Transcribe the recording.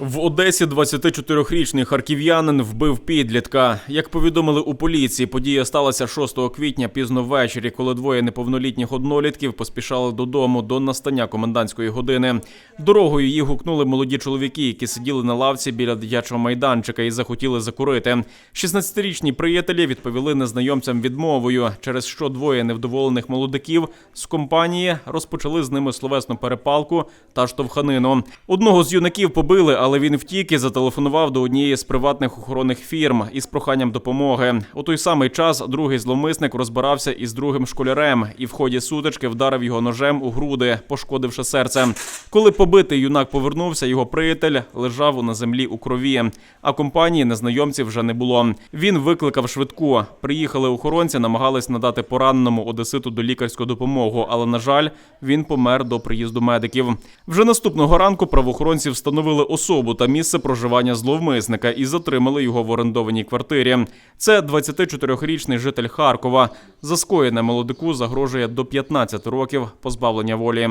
В Одесі 24-річний харків'янин вбив підлітка. Як повідомили у поліції, подія сталася 6 квітня пізно ввечері, коли двоє неповнолітніх однолітків поспішали додому до настання комендантської години. Дорогою їх гукнули молоді чоловіки, які сиділи на лавці біля дитячого майданчика і захотіли закурити. 16-річні приятелі відповіли незнайомцям відмовою, через що двоє невдоволених молодиків з компанії розпочали з ними словесну перепалку та штовханину. Одного з юнаків побили, але він втік і зателефонував до однієї з приватних охоронних фірм із проханням допомоги. У той самий час другий зловмисник розбирався із другим школярем і в ході сутички вдарив його ножем у груди, пошкодивши серце. Коли побитий юнак повернувся, його приятель лежав на землі у крові. А компанії незнайомців вже не було. Він викликав швидку. Приїхали охоронці, намагались надати пораненому одеситу до лікарську допомогу, але на жаль, він помер до приїзду медиків. Вже наступного ранку правоохоронці встановили особу та місце проживання зловмисника і затримали його в орендованій квартирі. Це 24-річний житель Харкова. За скоєне молодику загрожує до 15 років позбавлення волі.